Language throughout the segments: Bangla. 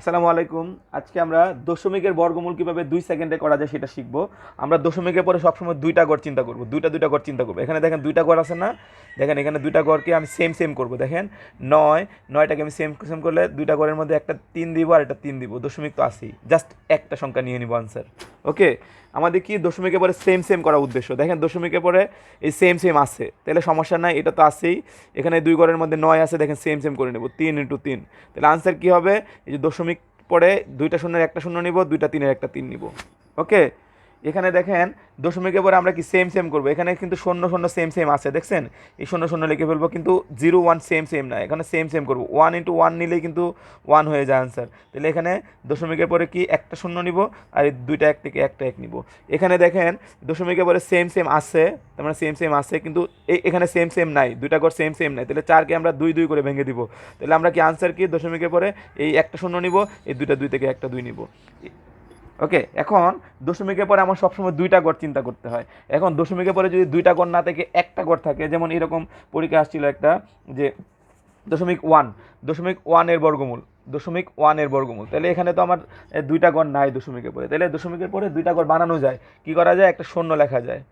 আসসালামু আলাইকুম। আজকে আমরা দশমিকের বর্গমূল কীভাবে দুই সেকেন্ডে করা যায় সেটা শিখব। আমরা দশমিকের পরে সবসময় দুইটা গড় চিন্তা করব, দুইটা দুইটা গড় চিন্তা করব। এখানে দেখেন দুইটা গড় আছে না? দেখেন এখানে দুইটা গড়কে আমি সেম সেম করব। দেখেন নয়, নয়টাকে আমি সেম সেম করলে দুইটা গড়ের মধ্যে একটা তিন দিব আর একটা তিন দিব। দশমিক তো আসেই জাস্ট একটা সংখ্যা নিয়ে নিব আনসার ওকে আমাদের কি দশমিকে পরে সেম সেম করা উদ্দেশ্য? দেখেন দশমিকে পরে এই সেম সেম আছে। তাহলে সমস্যা নাই, এটা তো আসেই এখানে দুই ঘরের মধ্যে নয় আছে, দেখেন সেম সেম করে নেব, তিন ইন্টু তিন। তাহলে আনসার কী হবে? এই যে দশমিক পরে দুইটা শূন্যের একটা শূন্য নিব, দুইটা তিনের একটা তিন নিব। ওকে এখানে দেখেন দশমিকের পরে আমরা কি সেম সেম করব। এখানে কিন্তু শূন্য শূন্য সেম সেম আছে, দেখছেন? এই শূন্য শূন্য লিখে ফেলব কিন্তু জিরো ওয়ান সেম সেম না। এখানে সেম সেম করব। ওয়ান ইন্টু ওয়ান নিলেই কিন্তু ওয়ান হয়ে যায় আনসার তাহলে এখানে দশমিকের পরে কি একটা শূন্য নিব আর এই দুইটা এক থেকে একটা এক নিব। এখানে দেখেন দশমিকের পরে সেম সেম আছে, তার মানে সেম সেম আছে, কিন্তু এই এখানে সেম সেম নাই। দুইটা করে সেম সেম নাই। তাহলে চারকে আমরা দুই দুই করে ভেঙে দিব। তাহলে আমরা কি আনসার কি? দশমিকের পরে এই একটা শূন্য নিব, এই দুইটা দুই থেকে একটা দুই নিব। ওকে, এখন দশমিকের পরে আমার সবসময় দুইটা গড় চিন্তা করতে হয়। এখন দশমিকের পরে যদি দুইটা গড় না থেকে একটা গড় থাকে, যেমন এরকম পরীক্ষা আসছিল একটা যে দশমিক ওয়ান, দশমিক ওয়ানের বর্গমূল, দশমিক ওয়ানের বর্গমূল, তাহলে এখানে তো আমার দুইটা গড় নাই দশমিকের পরে। তাহলে দশমিকের পরে দুইটা গড় বানানো যায়, কি করা যায়? একটা শূন্য লেখা যায়।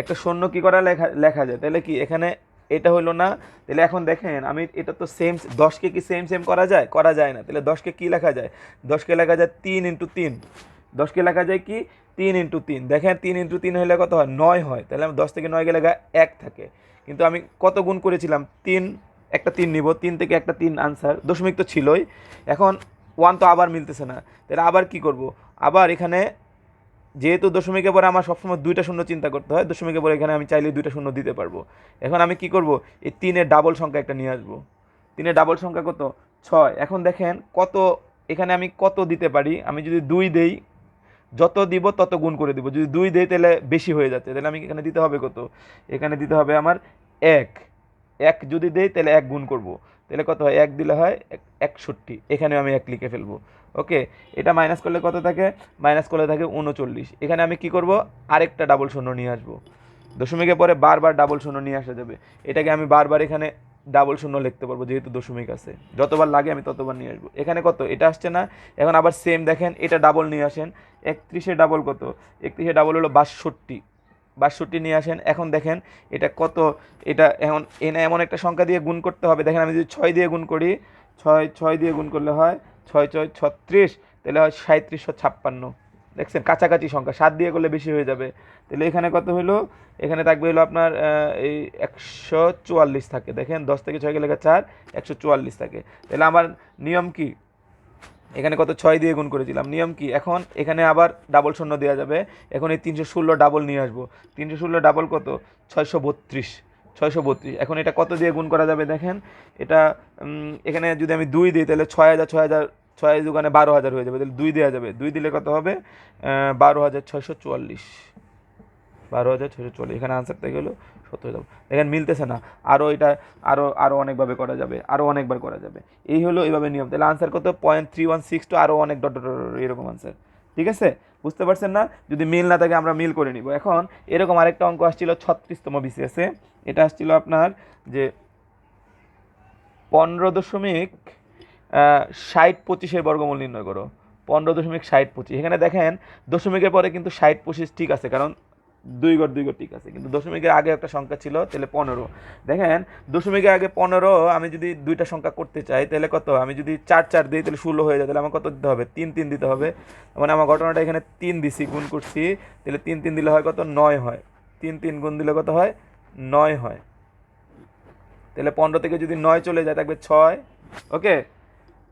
একটা শূন্য কি করা লেখা লেখা যায়? তাহলে কি এখানে এটা হলো না? তাহলে এখন দেখেন, আমি এটা তো সেম দশকে কি সেম সেম করা যায়? করা যায় না। তাহলে দশকে কি লেখা যায়? দশকে লেখা যায় তিন ইন্টু তিন। দশকে লেখা যায় কি? তিন ইন্টু তিন। দেখেন তিন ইন্টু তিন হলে কত হয়? নয় হয়। তাহলে আমি দশ থেকে নয় গেলে এক থাকে। কিন্তু আমি কত গুণ করেছিলাম? তিন, একটা তিন নিব। তিন থেকে একটা তিন আনসার দশমিক তো ছিলই। এখন ওয়ান তো আবার মিলতেছে না। তাহলে আবার কি করব? আবার এখানে যেহেতু দশমিকের পরে আমার সবসময় দুইটা শূন্য চিন্তা করতে হয়, দশমিকের পরে এখানে আমি চাইলে দুইটা শূন্য দিতে পারব। এখন আমি কি করব? এই তিনের ডাবল সংখ্যা একটা নিয়ে আসব। তিনের ডাবল সংখ্যা কত? ছয়। এখন দেখেন কত, এখানে আমি কত দিতে পারি? আমি যদি দুই দেই যত দিব, তত গুণ করে দিব। যদি দুই দেই, তাহলে বেশি হয়ে যাচ্ছে। তাহলে আমি এখানে দিতে হবে কত? এখানে দিতে হবে আমার এক। এক যদি দেই, তাহলে এক গুণ করব। তাহলে কত হয়? এক দিলে হয় এক- একষট্টি। এখানে আমি এক লিখে ফেলব। ওকে? এটা মাইনাস করলে কত থাকে? মাইনাস করলে থাকে উনচল্লিশ। এখানে আমি কি করব? আরেকটা ডাবল শূন্য নিয়ে আসব। দশমিকের পরে বারবার ডাবল শূন্য নিয়ে আসা যাবে। এটাকে আমি বারবার এখানে ডাবল শূন্য লিখতে পারব, যেহেতু দশমিক আছে। যতবার লাগে আমি ততবার নিয়ে আসব। এখানে কত? এটা আসছে না। এখন আবার সেম দেখেন, এটা ডাবল নিয়ে আসেন। একত্রিশে ডাবল কত? একত্রিশে ডাবল হলো বাষট্টি। বাষট্টি নিয়ে আসেন। এখন দেখেন, এটা কত? এটা এখন এনে এমন একটা সংখ্যা দিয়ে গুণ করতে হবে। দেখেন আমি যদি ছয় দিয়ে গুণ করি, ছয় ছয় দিয়ে গুণ করলে হয় ছয় ছয়, ছত্রিশ। তাহলে হয় সাঁত্রিশশো ছাপ্পান্ন। দেখছেন? কাছাকাছি সংখ্যা। সাত দিয়ে করলে বেশি হয়ে যাবে। তাহলে এখানে কত হলো এখানে থাকবে হলো আপনার এই একশো চুয়াল্লিশ থাকে। দেখেন, দশ থেকে ছয় গেলে চার, একশো চুয়াল্লিশ থাকে। তাহলে আমার নিয়ম কি? এখানে কত? ছয় দিয়ে গুণ করেছিলাম। নিয়ম কি? এখন এখানে আবার ডাবল শূন্য দেওয়া যাবে। এখন এই তিনশো ষোলো ডাবল নিয়ে আসব। তিনশো ষোলো ডাবল কত? ছয়শো বত্রিশ। ছয়শো বত্রিশ। এখন এটা কত দিয়ে গুণ করা যাবে দেখেন? এটা এখানে যদি আমি দুই দিই, তাহলে ছয় হাজার ছয় হাজার ছয় দোকানে বারো হাজার হয়ে যাবে, তাহলে দুই দেওয়া যাবে। দুই দিলে কত হবে? বারো হাজার ছয়শো চুয়াল্লিশ। বারো হাজার ছশো চল্লিশ এখানে আনসার থেকে হলো সত্তর যাব। দেখেন, মিলতেছে না। আরও এটা আরও আরও অনেকভাবে করা যাবে আরও অনেকবার করা যাবে। এই হলো এইভাবে নিয়ম। তাহলে আনসার কত? Point three one six two আরও অনেক ডট এরকম আনসার ঠিক আছে? বুঝতে পারছেন না? যদি মিল না থাকে, আমরা মিল করে নিব। এখন এরকম আরেকটা অঙ্ক আসছিল, ছত্রিশতম বিসিএসে এটা আসছিল আপনার যে পনেরো দশমিক ষাট পঁচিশের বর্গমূল নির্ণয় করো, পনেরো দশমিক ষাট পঁচিশ। এখানে দেখেন, দশমিকের পরে কিন্তু ষাট পঁচিশ ঠিক আছে, কারণ দুই গড় দুই গড় ঠিক আছে, কিন্তু দশমিকের আগে একটা সংখ্যা ছিল, তাহলে পনেরো। দেখেন, দশমিকের আগে পনেরো, আমি যদি দুইটা সংখ্যা করতে চাই, তাহলে কত? আমি যদি চার চার দিই, তাহলে ষোলো হয়ে যায়, তাহলে আমার কত দিতে হবে? তিন তিন দিতে হবে। মানে আমার ঘটনাটা এখানে তিন দিছি, গুণ করছি, তাহলে তিন তিন দিলে হয় কত? নয় হয়। তিন তিন গুণ দিলে কত হয়? নয় হয়। তাহলে পনেরো থেকে যদি নয় চলে যায় থাকবে ছয়। ওকে?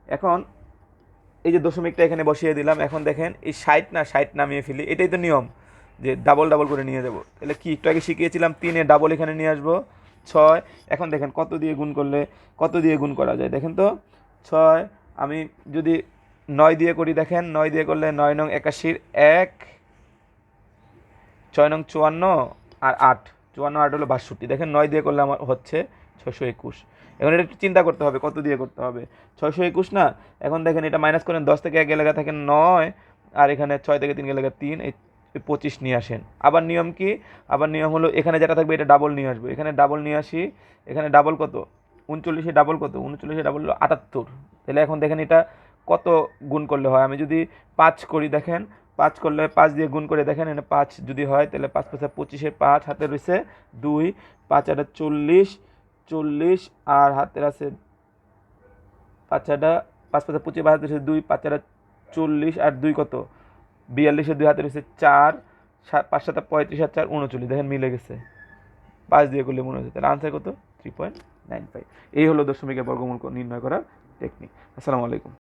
এখন এই যে দশমিকটা এখানে বসিয়ে দিলাম, এখন দেখেন এই ষাট না ষাট নামিয়ে ফেলি, এটাই তো নিয়ম যে ডাবল ডাবল করে নিয়ে যাব। তাহলে কি, একটু আগে শিখিয়েছিলাম তিনে ডাবল এখানে নিয়ে আসব, ছয়, এখন দেখেন কত দিয়ে গুণ করলে, কত দিয়ে গুণ করা যায়? দেখেন তো, ছয়, আমি যদি নয় দিয়ে করি, দেখেন নয় দিয়ে করলে নয় নং একাশির এক, ছয় নং চুয়ান্ন আর আট, চুয়ান্ন আট হলো বাষট্টি। দেখেন নয় দিয়ে করলে আমার হচ্ছে ছশো একুশ। এখন এটা একটু চিন্তা করতে হবে, কত দিয়ে করতে হবে? ছয়শো একুশ না, এখন দেখেন এটা মাইনাস করেন, দশ থেকে এক এলাকা থাকে নয়, আর এখানে ছয় থেকে তিন এলাকা তিন, এই পঁচিশ নিয়ে আসেন। আবার নিয়ম কি? আবার নিয়ম হলো এখানে যেটা থাকবে এটা ডাবল নিয়ে আসব। এখানে ডাবল নিয়ে আসি, এখানে ডাবল কত? উনচল্লিশে ডাবল কত? উনচল্লিশে ডাবল হলো আটাত্তর। তাহলে এখন দেখেন এটা কত গুণ করলে হয়? আমি যদি পাঁচ করি দেখেন, পাঁচ করলে পাঁচ দিয়ে গুণ করে দেখেন, এখানে পাঁচ যদি হয়, তাহলে পাঁচ পাঁচা পঁচিশে পাঁচ, হাতে রয়েছে দুই, পাঁচ আটা চল্লিশ চল্লিশ, আর হাতের আছে পাঁচ আটা পাঁচ পাঁচা পঁচিশ, বা হাতের দুই, পাঁচাটা চল্লিশ, আর দুই কত? বিয়াল্লিশে দুই হাতের হচ্ছে চার পাঁচ সাত পঁয়ত্রিশ, আর চার উনচল্লিশ, দেখেন মিলে গেছে। পাঁচ দিয়ে করলে মনে হচ্ছে তার আনসার কত? থ্রি পয়েন্ট নাইন ফাইভ এই হলো দশমিকের বর্গমূল নির্ণয় করার টেকনিক আসসালামু আলাইকুম।